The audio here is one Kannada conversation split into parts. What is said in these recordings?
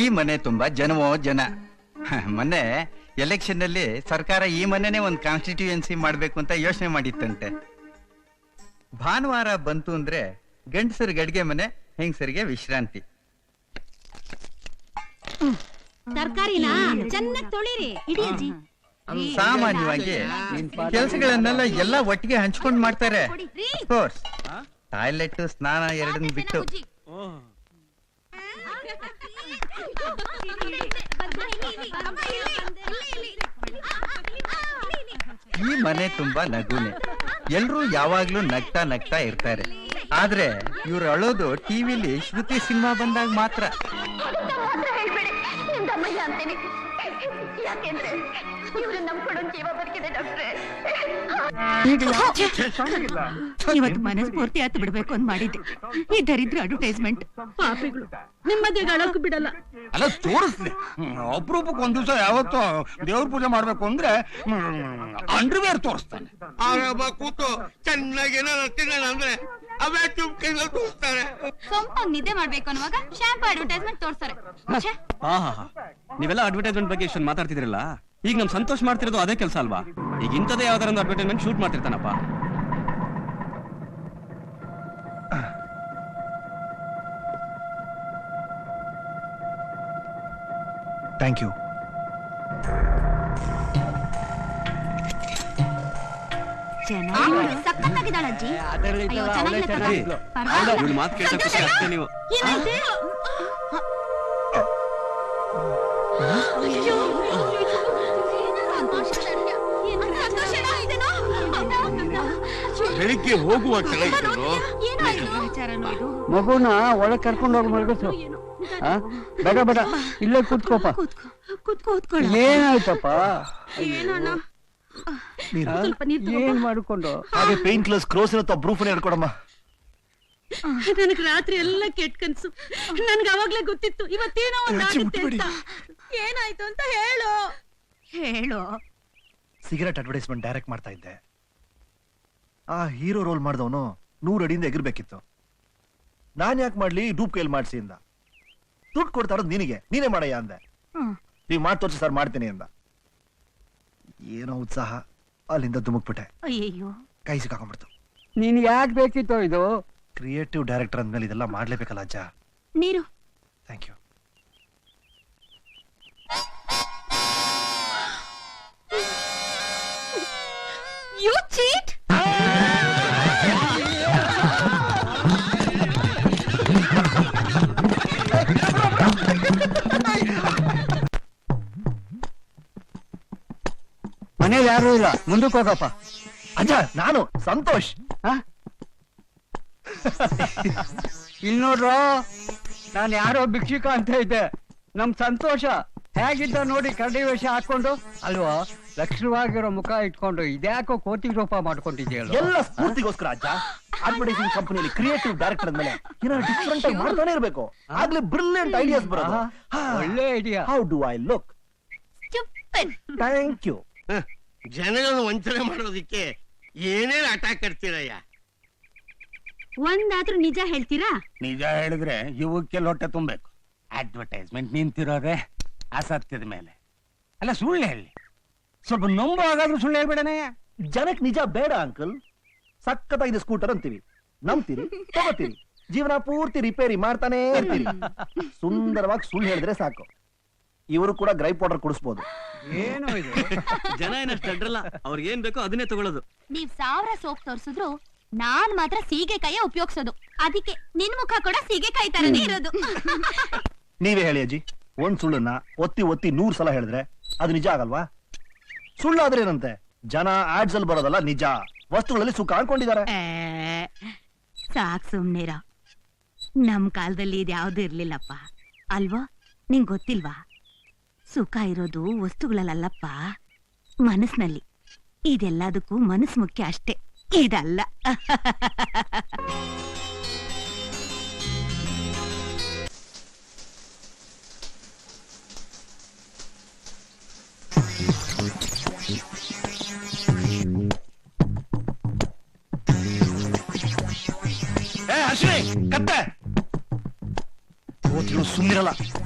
ಈ ಮನೆ ತುಂಬಾ ಜನವೋ ಜನ ಮೊನ್ನೆ ಎಲೆಕ್ಷನ್ ಅಲ್ಲಿ ಸರ್ಕಾರ ಈ ಮನೆನೇ ಒಂದು ಕಾನ್ಸ್ಟಿಟ್ಯೂಯನ್ಸಿ ಮಾಡ್ಬೇಕು ಅಂತ ಯೋಚನೆ ಮಾಡಿತ್ತಂತೆ. ಭಾನುವಾರ ಬಂತು ಅಂದ್ರೆ ಗಂಡಸರಿಗೆ ಅಡ್ಗೆ ಮನೆ, ಹೆಂಗಸರಿಗೆ ವಿಶ್ರಾಂತಿ. ತರ್ಕಾರಿನ? ಚೆನ್ನಾಗಿ ತೊಳಿರಿ. ಸಾಮಾನ್ಯವಾಗಿ ಕೆಲಸಗಳನ್ನೆಲ್ಲ ಎಲ್ಲ ಒಟ್ಟಿಗೆ ಹಂಚ್ಕೊಂಡ್ ಮಾಡ್ತಾರೆ. ಟಾಯ್ಲೆಟ್ ಸ್ನಾನ ಎರಡನ್ನ ಬಿಟ್ಟು. ಈ ಮನೆ ತುಂಬಾ ನಗುನೆ. ಎಲ್ರೂ ಯಾವಾಗ್ಲೂ ನಗ್ತಾ ನಗ್ತಾ ಇರ್ತಾರೆ. ಆದ್ರೆ ಇವ್ರು ಅಳೋದು ಟಿವಿಲಿ ಶ್ರುತಿ ಸಿನಿಮಾ ಬಂದಾಗ ಮಾತ್ರ. ಯಾಕೆಂದ್ರೆ ಇವ್ರು ನಂಬ್ಕೊಂಡು ಜೀವ ಬದುಕಿದೆ ಡಾಕ್ಟ್ರೆ. ಇವತ್ತು ಮನಸ್ಫೂರ್ತಿ ಹತ್ತು ಬಿಡ್ಬೇಕು ಅಂತ ಮಾಡಿದ್ದೆ. ಈ ದರಿದ್ರ ಅಡ್ವರ್ಟೈಸ್ಮೆಂಟ್ ಪಾಪಿಗಳು. ನಿಮ್ಮದೇ ಅಳಕು ಬಿಡಲ್ಲ. ಅಲ್ಲ ತೋರಿಸ್ಲಿ. ಅಪರೂಪಕ್ಕೆ ಒಂದ್ ದಿವಸ ಯಾವತ್ತು ದೇವ್ರ ಪೂಜೆ ಮಾಡ್ಬೇಕು ಅಂದ್ರೆ ಅಂಡರ್ವೇರ್ ತೋರಿಸ್ತಾನೆ. ಆಗ ಕೂತು ಚೆನ್ನಾಗಿ ಏನಾದ್ರು ತಿನ್ನೋಣ ಅಂದ್ರೆ ಅವೇ ಚುಮ್ಕಿಂದ ತೋರಿಸ್ತಾರೆ ಸೊಂಪಾಗ್ ನಿದ್ದೆ ಮಾಡ್ಬೇಕು ಅನ್ನುವಾಗ ಶಾಂಪೂ ಅಡ್ವರ್ಟೈಸ್ಮೆಂಟ್ ತೋರಿಸ್ತಾರೆ. ನೀವೆಲ್ಲ ಅಡ್ವರ್ಟೈಸ್ಮೆಂಟ್ ಬಗ್ಗೆ ಇಷ್ಟೊಂದು ಮಾತಾಡ್ತಿದ್ರಲ್ಲ ಈಗ ನಮ್ ಸಂತೋಷ ಮಾಡ್ತಿರೋದು ಅದೇ ಕೆಲಸ ಅಲ್ವಾ? ಈಗ ಇಂಥದೇ ಯಾವ್ದಾರ ಒಂದು ಅಡ್ವರ್ಟೈಸ್ಮೆಂಟ್ ಶೂಟ್ ಮಾಡ್ತಿರ್ತಾನಪ್ಪ ಥ್ಯಾಂಕ್ ಯು ಚೆನ್ನಾಗಿ ಸಖತ್ತಾಗಿದ್ದಾಳೆ ಅಜ್ಜಿ ಅಯ್ಯೋ ಚೆನ್ನಾಗಿಲ್ಲ ತಗೋ. ಪರವಾಗಿಲ್ಲ. ಇವ್ಳ ಮಾತು ಕೇಳ್ತಾ ಖುಷಿ ಅಷ್ಟೇ ನೀವು. ಏನಾಯ್ತು? ಬೆಳಿಗ್ಗೆ ಹೋಗುವ ಕೆಲ ಏನಾಯ್ತು? ವಿಚಾರನೂ ಇದು? ಮಗುನ ಒಳಗೆ ಕರ್ಕೊಂಡು ಹೋಗಿ ಮಲಗಿಸು? ಬೇಡ ಬೇಡ. ಇಲ್ಲೇ ಕೂತ್ಕೋಪ. ಕೂತ್ಕೋ ಕೂತ್ಕೋ ಕೂತ್ಕೊಳ್ಳ. ಏನಾಯ್ತಪ್ಪ. ಏನ್ ಮಾಡ್ಕೊಂಡು? ಹಾಗೆ ಪೇನ್ ಕ್ಲಸ್ ಕ್ರೋಸ್ ಇರುತ್ತೋ ಬ್ರೂಫ್ ಹೇಳ್ಕೊಡಮ್ಮ. ನನಗ್ ರಾತ್ರಿ ಎಲ್ಲ ಕೆಟ್ಟ ಕನ್ಸು. ನನ್ಗೆ ಅವಾಗ್ಲೇ ಗೊತ್ತಿತ್ತು. ಇವತ್ತೇನೋ ಒಂದ್ ಆಗುತ್ತೆ ಅಂತ. ಏನಾಯ್ತು ಅಂತ ಹೇಳು. ಹೇಳು. ಸಿಗರೆಟ್ ಅಡ್ವರ್ಟೈಸ್ಮೆಂಟ್ ಡೈರೆಕ್ಟ್ ಮಾಡ್ತಾ ಇದ್ದೆ. ಆ ಹೀರೋ ರೋಲ್ ಮಾಡಿದವನು ನೂರು ಅಡಿಯಿಂದ ಎಗಿರ್ಬೇಕಿತ್ತು. ನಾನ್ ಯಾಕೆ ಮಾಡ್ಲಿ? ಡೂಪ್ ಕೈಲಿ ಮಾಡಿಸಿ ಅಂದ. ದುಡ್ಡು ಕೊಡ್ತಾ ಇರೋದು ನಿನಗೆ. ನೀನೇ ಮಾಡಯ್ಯ ಅಂದೆ. ಹ್ಮ್. ನೀವ್ ಮಾಡಿ ತೋರಿಸಿ ಸರ್ ಮಾಡ್ತೀನಿ ಅಂದ. ಏನೋ ಉತ್ಸಾಹ. ಅಲ್ಲಿಂದ ಧುಮುಕ್ಬಿಟ್ಟೆ. ಅಯ್ಯಯ್ಯೋ. ಕೈ ಸಿಕ್ಕಾಕೊಂಡ್ಬಿಡ್ತು. ನೀನ್ ಯಾಕ್ ಬೇಕಿತ್ತು ಇದು? ಕ್ರಿಯೇಟಿವ್ ಡೈರೆಕ್ಟರ್ ಅಂದ್ಮೇಲೆ ಇದೆಲ್ಲ ಮಾಡ್ಲೇಬೇಕಲ್ಲ ಅಜ್ಜ? ನೀರು. ಥ್ಯಾಂಕ್ ಯು ಯು ಚೀಟ್ ಇಲ್ಲ ಮುಂದಕ್ಕೆ ಹೋಗಪ್ಪ. ಅಜ್ಜ ನಾನು ಸಂತೋಷ್? ಇಲ್ ನೋಡ್ರು ನಾನು ಯಾರೋ ಭಿಕ್ಷುಕ ಅಂತ ಇದ್ದೆ. ನಮ್ ಸಂತೋಷ ಹೇಗಿದ್ದ ನೋಡಿ ಕರಡಿ ವೇಷ ಹಾಕೊಂಡು ಅಲ್ವಾ ಲಕ್ಷಣವಾಗಿರೋ ಮುಖ ಇಟ್ಕೊಂಡು ಇದ್ಯಾಕೋ ಕೋತಿ ರೂಪ ಮಾಡ್ಕೊಂಡಿದ್ಯಲ್ಲ. ಎಲ್ಲ ಸ್ಫೂರ್ತಿಗೋಸ್ಕರ ಅಜ್ಜ. ಅಡ್ವರ್ಟೈಸಿಂಗ್ ಕಂಪನಿಯಲ್ಲಿ ಕ್ರಿಯೇಟಿವ್ ಡೈರೆಕ್ಟರ್ ಮೇಲೆ ಏನಾದ್ರು ಡಿಫ್ರೆಂಟ್ ಆಗಿ ಮಾಡ್ತಾನೆ ಇರ್ಬೇಕು. ಆಗ್ಲೇ ಬ್ರಿಲಿಯಂಟ್ ಐಡಿಯಾಸ್ ಬರೋದು. ಒಳ್ಳೆ idea how do I look thank you ಜನಗಳನ್ನು ವಂಚನೆ ಮಾಡೋದಿಕ್ಕೆ ಏನೇನ್ ಅಟ್ಯಾಕ್ ಕಟ್ತೀರಯ್ಯ? ಒಂದಾದ್ರೂ ನಿಜ ಹೇಳ್ತೀರಾ? ನಿಜ ಹೇಳಿದ್ರೆ ಯುವಕ್ಕೆ ಲೊಟ್ಟೆ ತುಂಬಬೇಕು. ಅಡ್ವರ್ಟೈಸ್ಮೆಂಟ್ ನಿಂತಿರೋದೆ ಅಸತ್ಯದ ಮೇಲೆ. ಅಲ್ಲ ಸುಳ್ಳು ಹೇಳಿ. ಸ್ವಲ್ಪ ನಂಬು ಹಾಗಾದ್ರೂ ಸುಳ್ಳು ಹೇಳ್ಬೇಡನೆ ಜನಕ್ಕೆ ನಿಜ ಬೇಡ ಅಂಕಲ್. ಸಕ್ಕತ್ತಾಗಿದೆ ಸ್ಕೂಟರ್ ಅಂತೀವಿ. ನಂಬ್ತೀರಿ ತಗೋತೀರಿ. ಜೀವನ ಪೂರ್ತಿ ರಿಪೇರಿ ಮಾಡ್ತಾನೆ ಇರ್ತೀರಿ. ಸುಂದರವಾಗಿ ಸುಳ್ಳು ಹೇಳಿದ್ರೆ ಸಾಕು. ಇವರು ಕೂಡ ಗ್ರೈ ಪೌಡರ್ ಕುಡಿಸ್ಬೋದು. ಏನು ಇದು? ಜನ ಏನಷ್ಟು ಅಡ್ರಲ್ಲ ಅವ್ರಿಗೆ ಏನ್ ಬೇಕೋ ಅದನ್ನೇ ತಗೊಳ್ಳೋದು. ನೀವ್ ಸಾವಿರ ಸೋಪ್ ತೋರ್ಸಿದ್ರು ನಾನ್ ಮಾತ್ರ ಸೀಗೆಕಾಯ ಉಪಯೋಗಿಸೋದು. ಅದಕ್ಕೆ ನಿನ್ ಮುಖ ಕೂಡ ಸೀಗೆಕಾಯಿ ತರನೇ ಇರೋದು. ನೀವೇ ಹೇಳಿ ಅಜ್ಜಿ ಒಂದ್ ಸುಳ್ಳನ್ನ ಒತ್ತಿ ಒತ್ತಿ ನೂರ್ ಸಲ ಹೇಳಿದ್ರೆ ಅದು ನಿಜ ಆಗಲ್ವಾ? ಸುಳ್ಳಾದ್ರೆ ಏನಂತೆ? ಜನ ಆಡ್ಸ್ ಅಲ್ಲಿ ಬರೋದಲ್ಲ ನಿಜ. ವಸ್ತುಗಳಲ್ಲಿ ಸುಖ ಅನ್ಕೊಂಡಿದ್ದಾರೆ. ಏ, ಸಾಕ್ ಸುಮ್ನಿರ. ನಮ್ ಕಾಲದಲ್ಲಿ ಇದ್ಯಾವ್ದು ಇರ್ಲಿಲ್ಲಪ್ಪ. ಅಲ್ವಾ ನಿಂಗ್ ಗೊತ್ತಿಲ್ವಾ? ಸುಖ ಇರೋದು ವಸ್ತುಗಳಲ್ಲಪ್ಪ ಮನಸ್ನಲ್ಲಿ. ಇದೆಲ್ಲದಕ್ಕೂ ಮನಸ್ ಮುಖ್ಯ ಅಷ್ಟೇ. ಇದಲ್ಲ. ಸುಮ್ಮಿರಲ್ಲ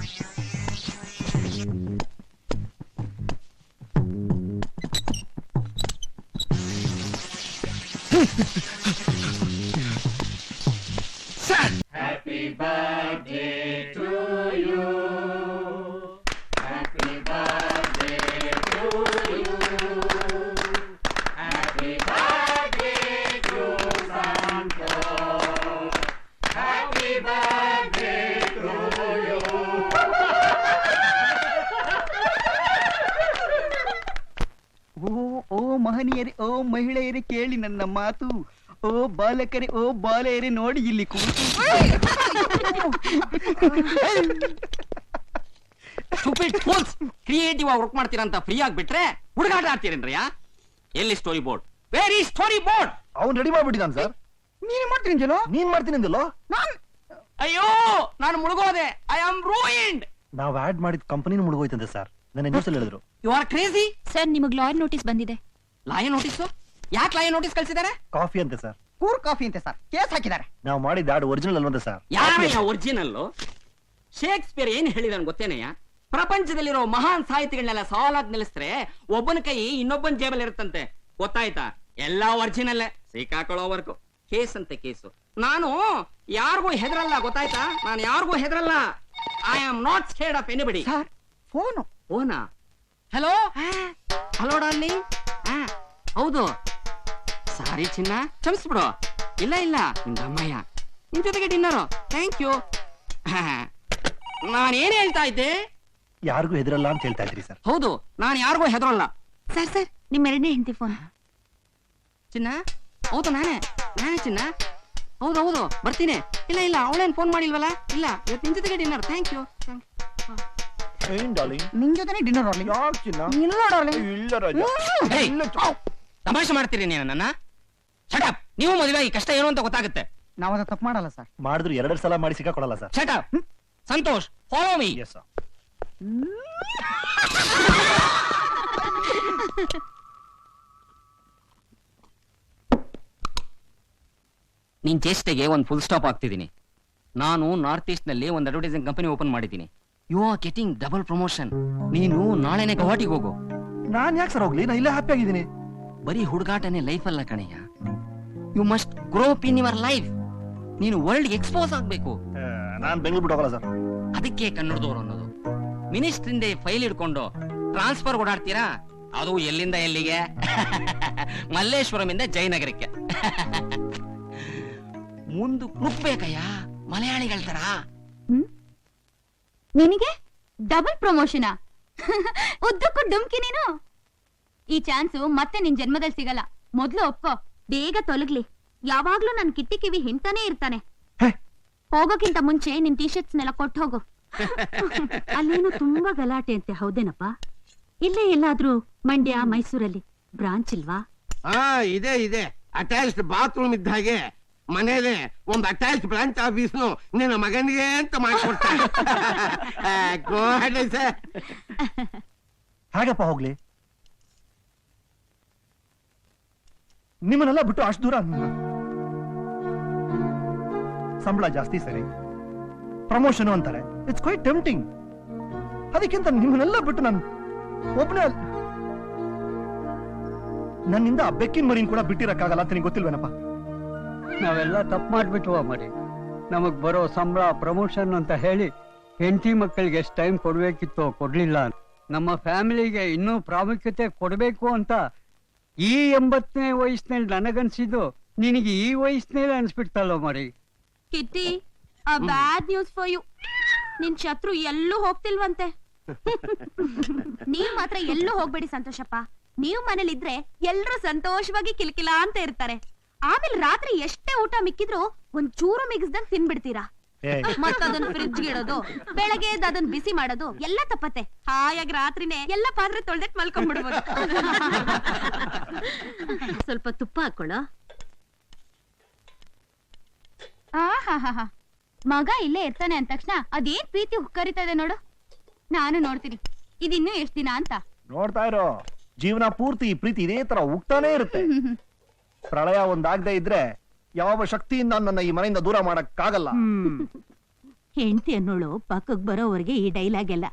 ಮಹನೀಯರೇ ಓ ಮಹಿಳೆಯರೇ ಕೇಳಿ ನನ್ನ ಮಾತು. ಓ ಬಾಲಕರೇ ಓ ಬಾಲೆಯರೇ ನೋಡಿ ಇಲ್ಲಿ ಕೂತು ಕ್ರಿಯೇಟಿವ್ ಆಗಿ ವರ್ಕ್ ಮಾಡ್ತೀರಾ ಅಂತ ಫ್ರೀ ಆಗ್ಬಿಟ್ರೆ ಹುಡುಗಾಟ ಆಡ್ತೀರೇನ್ರಯ್ಯ? ಎಲ್ಲಿ story board very story board ಅವ್ನು ರೆಡಿ ಮಾಡ್ಬಿಟ್ಟಿದ್ದಾನೆ ಸರ್ ನೀನ್ ಮಾಡ್ತೀನಿ ಜನ ನೀನ್ ಮಾಡ್ತೀನಿ ಅಂದಲ್ಲೋ ಅಯ್ಯೋ ನಾನು ಮುಳುಗೋದೆ. ಐ ಆಮ್ ರೂಯಿಂಡ್ ನಾವ್ ಆಡ್ ಮಾಡಿದ ಕಂಪನಿನ ಮುಳುಗೋಯ್ತಂತೆ ಸರ್ ನನ್ನ ನ್ಯೂಸ್ ಅಲ್ಲಿ ಹೇಳಿದ್ರು. ಯು ಆರ್ ಕ್ರೇಜಿ ಸರ್ ನಿಮಗೆ ಲಾಯರ್ ನೋಟಿಸ್ ಬಂದಿದೆ. ಲಾಯನ್ ನೋಟಿಸ್ ಯಾಕೆ ಲಾಯನ್ ನೋಟಿಸ್ ಕಳ್ಸಿದಾರೆ ಕಾಫಿ ಅಂತೆ ಸರ್ ಕೂರ್ ಕಾಫಿ ಅಂತೆ ಸರ್ ಕೇಸ್ ಹಾಕಿದ್ದಾರೆ. ನಾವು ಮಾಡಿದ ಆಡ್ ಒರಿಜಿನಲ್ ಅಲ್ವಂತೆ ಸರ್ ಯಾರಯ್ಯ ಒರಿಜಿನಲ್ ಶೇಕ್ಸ್ಪಿಯರ್ ಏನ್ ಹೇಳಿದಾನ ಗೊತ್ತೇನಯ್ಯ? ಪ್ರಪಂಚದಲ್ಲಿರೋ ಮಹಾನ್ ಸಾಹಿತಿಗಳನ್ನೆಲ್ಲ ಸಾಲಾಗಿ ನಿಲ್ಲಿಸಿದ್ರೆ ಒಬ್ಬನ ಕೈ ಇನ್ನೊಬ್ಬನ ಜೇಬಲ್ ಇರುತ್ತಂತೆ. ಗೊತ್ತಾಯ್ತಾ? ಎಲ್ಲಾ ಒರಿಜಿನಲ್ ಸಿಕ್ಕಾಕೊಳ್ಳೋವರೆಗೂ ಕೇಸ್ ಅಂತೆ ಕೇಸು. ನಾನು ಯಾರಿಗೂ ಹೆದರಲ್ಲ ಗೊತ್ತಾಯ್ತಾ? ನಾನು ಯಾರಿಗೂ ಹೆದರಲ್ಲ. I am not scared of anybody sir phone ಓನಾ hello hello darling ಹೌದು. ಸಾರಿ ಚಿನ್ನ ಕ್ಷಮಿಸ್ಬಿಡು. ಇಲ್ಲ ಇಲ್ಲ ನಿಂದ ಅಮ್ಮಯ್ಯ. ನಿನ್ ಜೊತೆಗೆ ಡಿನ್ನರು ಥ್ಯಾಂಕ್ ಯು ನಾನೇನ್ ಹೇಳ್ತಾ ಇದ್ದೆ? ಯಾರಿಗೂ ಹೆದರಲ್ಲ ಅಂತ ಹೇಳ್ತಾ ಇದ್ರಿ ಸರ್. ಹೌದು ನಾನು ಯಾರಿಗೂ ಹೆದರಲ್ಲ. ಸರ್ ಸರ್ ನಿಮ್ಮ ಎರಡನೇ ಹೆಂಡತಿ ಫೋನ್ ಚಿನ್ನ ಹೌದು ನಾನೇ. ನಾನೇ ಚಿನ್ನ. ಹೌದು ಹೌದು ಬರ್ತೀನಿ. ಇಲ್ಲ ಇಲ್ಲ ಅವಳೇನ್ ಫೋನ್ ಮಾಡಿಲ್ವಲ್ಲ? ಇಲ್ಲ ಇವತ್ತು ನಿಮ್ ಜೊತೆಗೆ ಡಿನ್ನರ್ ಥ್ಯಾಂಕ್ ಯು ಏನ್ ಡಾರ್ಲಿಂಗ್ ನಿನ್ ಜೊತೆನೆ ಡಿನ್ನರ್ ಮಾಡ್ಲಿ ಯಾಕೆ ಚಿನ್ನ? ಇಲ್ಲ darling. ಇಲ್ಲ ರಾಜ. ಇಲ್ಲ ತಮಾಷೆ ಮಾಡ್ತೀರಿ ನೀನು ನನ್ನ? ಶಟಪ್ ನೀವು ಮದುವೆ ಈ ಕಷ್ಟ ಏನು ಅಂತ ಗೊತ್ತಾಗುತ್ತೆ. ನಾವ್ ಅದ ತಪ್ಪು ಮಾಡಲ್ಲ ಸರ್. ಮಾಡಿದ್ರು ಎರಡೆರಡು ಸಲ ಮಾಡಿ ಸಿಕ್ಕಾಕೊಡಲ್ಲ sir. Shut up Santosh follow me yes sir ನಿನ್ ಚೇಷ್ಟೆಗೆ ಒಂದು ಫುಲ್ ಸ್ಟಾಪ್ ಆಗ್ತಿದ್ದೀನಿ ನಾನು ನಾರ್ತ್ ಈಸ್ಟ್ನಲ್ಲಿ ಒಂದು ಅಡ್ವರ್ಟೈಸಿಂಗ್ ಕಂಪನಿ ಓಪನ್ ಮಾಡಿದ್ದೀನಿ. You are getting double promotion ನೀನು ನಾಳೆನೆ ಗವಾಟಿಗೆ ಹೋಗು. ನಾನ್ ಯಾಕೆ ಸರ್ ಹೋಗ್ಲಿ? ನಾ ಇಲ್ಲೇ ಹ್ಯಾಪಿ ಆಗಿದ್ದೀನಿ. ಬರೀ ಹುಡುಗಾಟನೇ ಲೈಫ್ ಅಲ್ಲ ಕಣಯ್ಯ. You must grow up in your life ನೀನು ವರ್ಲ್ಡ್ ಎಕ್ಸ್ಪೋಸ್ ಆಗ್ಬೇಕು. ನಾನು ಬೆಂಗಳೂರು ಬಿಟ್ಟು ಹೋಗಲ್ಲ ಸರ್. ಅದಕ್ಕೆ ಕನ್ನಡದವರು ಅನ್ನೋದು. ಮಿನಿಸ್ಟ್ರಿಂದ ಫೈಲ್ ಹಿಡ್ಕೊಂಡು ಟ್ರಾನ್ಸ್ಫರ್ ಓಡಾಡ್ತೀರಾ? ಅದು ಎಲ್ಲಿಂದ ಎಲ್ಲಿಗೆ? ಮಲ್ಲೇಶ್ವರಮಿಂದ ಜಯನಗರಕ್ಕೆ. ಮುಂದೆ ನುಗ್ಬೇಕಯ್ಯ ಮಲಯಾಳಿಗಳ ತರ ನಿನಗೆ? ಡಬಲ್ ಪ್ರಮೋಷನಾ ಉದ್ದಕ್ಕೂ ಡುಮ್ಕಿ ನೀನು? ಈ ಚಾನ್ಸು ಮತ್ತೆ ನಿನ್ ಜನ್ಮದಲ್ಲಿ ಸಿಗಲ್ಲ. ಮೊದ್ಲು ಒಪ್ಕೋ. ಬೇಗ ತೊಲಗ್ಲಿ. ಯಾವಾಗ್ಲೂ ನನ್ ಕಿಟ್ಟಿ ಕಿವಿ ಹಿಂತಾನೇ ಇರ್ತಾನೆ. ಹೋಗೋಕ್ಕಿಂತ ಮುಂಚೆ ನಿನ್ ಟಿ ಶರ್ಟ್ಸ್ನೆಲ್ಲ ಕೊಟ್ಟು ಹೋಗು. ಅಲ್ಲೇನು ತುಂಬಾ ಗಲಾಟೆ ಅಂತೆ ಹೌದೇನಪ್ಪ? ಇಲ್ಲೇ ಎಲ್ಲಾದ್ರೂ ಮಂಡ್ಯ ಮೈಸೂರಲ್ಲಿ ಬ್ರಾಂಚ್ ಇಲ್ವಾ? ಆ ಇದೆ ಇದೆ. ಅಟ್ಯಾಚ್ಡ್ ಬಾತ್ರೂಮ್ ಇದ್ದ ಹಾಗೆ. ಮನೇಲೆ ಒಂದು ಅಟ್ಯಾಚ್ ಬ್ರಾಂಚ್ ಆಫೀಸ್ ನಿನ್ನ ಮಗನಿಗೆ ಅಂತ ಮಾಡಿಕೊಡ್ತಾರೆ ಹೇಗಪ್ಪ ಹೋಗ್ಲಿ. ನಿಮ್ಮನ್ನೆಲ್ಲ ಬಿಟ್ಟು ಅಷ್ಟು ದೂರ ಸಂಬಳ ಜಾಸ್ತಿ ಸರಿ. ಪ್ರಮೋಷನ್ ಅಂತಾರೆ. ಇಟ್ಸ್ ಕ್ವೈಟ್ ಟೆಂಪ್ಟಿಂಗ್ ಅದಕ್ಕಿಂತ ನಿಮ್ಮನ್ನೆಲ್ಲ ಬಿಟ್ಟು ನಾನು ಒಬ್ಬನೇ ನನ್ನಿಂದ ಬೆಕ್ಕಿನ ಮರಿನ್ ಕೂಡ ಬಿಟ್ಟಿರಕ್ಕಾಗಲ್ಲ ಅಂತ ನಿಂಗೆ ಗೊತ್ತಿಲ್ವೇನಪ್ಪ? ನಾವೆಲ್ಲ ತಪ್ಪು ಮಾಡಿಬಿಟ್ವಾ ಮರಿ? ನಮಗ್ ಬರೋ ಸಂಬಳ ಪ್ರಮೋಷನ್ ಅಂತ ಹೇಳಿ ಹೆಂಡತಿ ಮಕ್ಕಳಿಗೆ ಎಷ್ಟು ಟೈಮ್ ಕೊಡ್ಬೇಕಿತ್ತು ಕೊಡ್ಲಿಲ್ಲ. ನಮ್ಮ ಫ್ಯಾಮಿಲಿಗೆ ಇನ್ನೂ ಪ್ರಾಮುಖ್ಯತೆ ಕೊಡಬೇಕು ಅಂತ ಈ ಎಂಬತ್ತನೇ ವಯಸ್ಸಿನಲ್ಲಿ ನನಗನ್ಸಿದ್ದು ನಿನಗೆ ಈ ವಯಸ್ಸಿನಲ್ಲಿ ಅನ್ಸ್ಬಿಡ್ತಲ್ಲೋ ಮರಿ? Kitty bad news for you ನಿನ್ ಶತ್ರು ಎಲ್ಲೂ ಹೋಗ್ತಿಲ್ವಂತೆ. ನೀವ್ ಮಾತ್ರ ಎಲ್ಲೂ ಹೋಗ್ಬೇಡಿ ಸಂತೋಷಪ್ಪ. ನೀವ್ ಮನೇಲಿದ್ರೆ ಎಲ್ರೂ ಸಂತೋಷವಾಗಿ ಕಿಲ್ಕಿಲ ಅಂತ ಇರ್ತಾರೆ. ಆಮೇಲೆ ರಾತ್ರಿ ಎಷ್ಟೇ ಊಟ ಮಿಕ್ಕಿದ್ರು ಒಂದ್ ಚೂರು ಮಿಗಿಸ್ದಂಗ್ ತಿನ್ಬಿಡ್ತೀರಾ? ಏಯ್. ಮತ್ತ ಅದನ್ನ ಫ್ರಿಡ್ಜ್ ಇಡೋದು ಬೆಳಗ್ಗೆ ಅದನ್ನ ಬಿಸಿ ಮಾಡೋದು ಎಲ್ಲ ತಪ್ಪತ್ತೆ. ಹಾಯಾಗಿ ರಾತ್ರಿನೇ ಎಲ್ಲ ಪಾತ್ರೆ ತೊಳ್ದಟ್ ಮಲ್ಕೊಂಡ್ಬಿಡ್ಬೋದು ಸ್ವಲ್ಪ ತುಪ್ಪ ಹಾಕೊಳ್ಳೋ. ಮಗ ಇಲ್ಲೇ ಇರ್ತಾನೆ ಅಂದ ತಕ್ಷಣ ಅದೇನ್ ಪ್ರೀತಿ ಹುಕ್ಕರಿತಾ ಇದೆ ನೋಡು. ನಾನು ನೋಡ್ತೀನಿ. ಇದಿನ್ನೂ ಎಷ್ಟ್ ದಿನ ಅಂತ? ನೋಡ್ತಾ ಇರೋ. ಜೀವನ ಪೂರ್ತಿ ಈ ಪ್ರೀತಿ ಇದೇ ತರ ಇರುತ್ತೆ. ಪ್ರಳಯ ಒಂದಾಗದೆ ಇದ್ರೆ ಯಾವ ಶಕ್ತಿಯಿಂದ ನನ್ನ ಈ ಮನೆಯಿಂದ ದೂರ ಮಾಡಕ್ಕಾಗಲ್ಲ. ಹೆಂಡತಿ ಅನ್ನೋಳು ಪಕ್ಕಕ್ ಬರೋವರೆಗೆ ಈ ಡೈಲಾಗ್ ಎಲ್ಲ.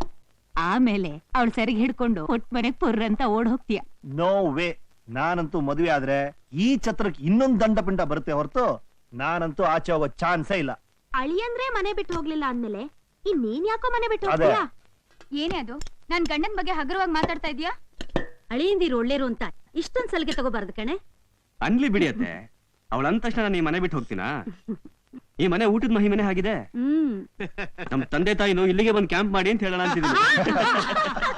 ಆಮೇಲೆ ಅವಳು ಸರಿಗೆ ಹಿಡ್ಕೊಂಡು ಹೊಟ್ ಮನೆಗ್ ಪುರ್ರ ಅಂತ ಓಡ್ ಹೋಗ್ತೀಯ. ನೋ ವೇ ನಾನಂತೂ ಮದುವೆ ಆದ್ರೆ ಈ ಛತ್ರಕ್ಕೆ ಇನ್ನೊಂದು ದಂಡ ಪಿಂಡ ಬರುತ್ತೆ ಹೊರತು ನಾನಂತೂ ಆಚೆ ಹೋಗೋ ಚಾನ್ಸೇ ಇಲ್ಲ. ಅಳಿಯಂದ್ರೆ ಮನೆ ಬಿಟ್ಟು ಹೋಗ್ಲಿಲ್ಲ ಅಂದ್ಮೇಲೆ ಇನ್ ನೀನ್ ಯಾಕೋ ಮನೆ ಬಿಟ್ಟು ಅದೇ. ಹೋಗ್ತೀಯಾ? ಏನೇ ಅದು? ನನ್ ಗಂಡನ್ ಬಗ್ಗೆ ಹಗುರವಾಗಿ ಮಾತಾಡ್ತಾ ಇದೀಯಾ ಅಳಿಯಂದಿರು ಒಳ್ಳೇರು ಅಂತ ಇಷ್ಟೊಂದ್ ಸಲಿಗೆ ತಗೋಬಾರ್ದು ಕಣೆ. ಅನ್ಲಿ ಬಿಡಿಯತ್ತೆ. ಅವಳ ಅಂದ ತಕ್ಷಣ ನಾನು ಈ ಮನೆ ಬಿಟ್ಟು ಹೋಗ್ತೀನಾ? ಈ ಮನೆ ಊಟದ ಮಹಿಮನೆ ಆಗಿದೆ. ಹ್ಮ್. ನಮ್ ತಂದೆ ತಾಯಿನು ಇಲ್ಲಿಗೆ ಬಂದು ಕ್ಯಾಂಪ್ ಮಾಡಿ ಅಂತ ಹೇಳೋಣ ಅಂತಿದ್ದೀನಿ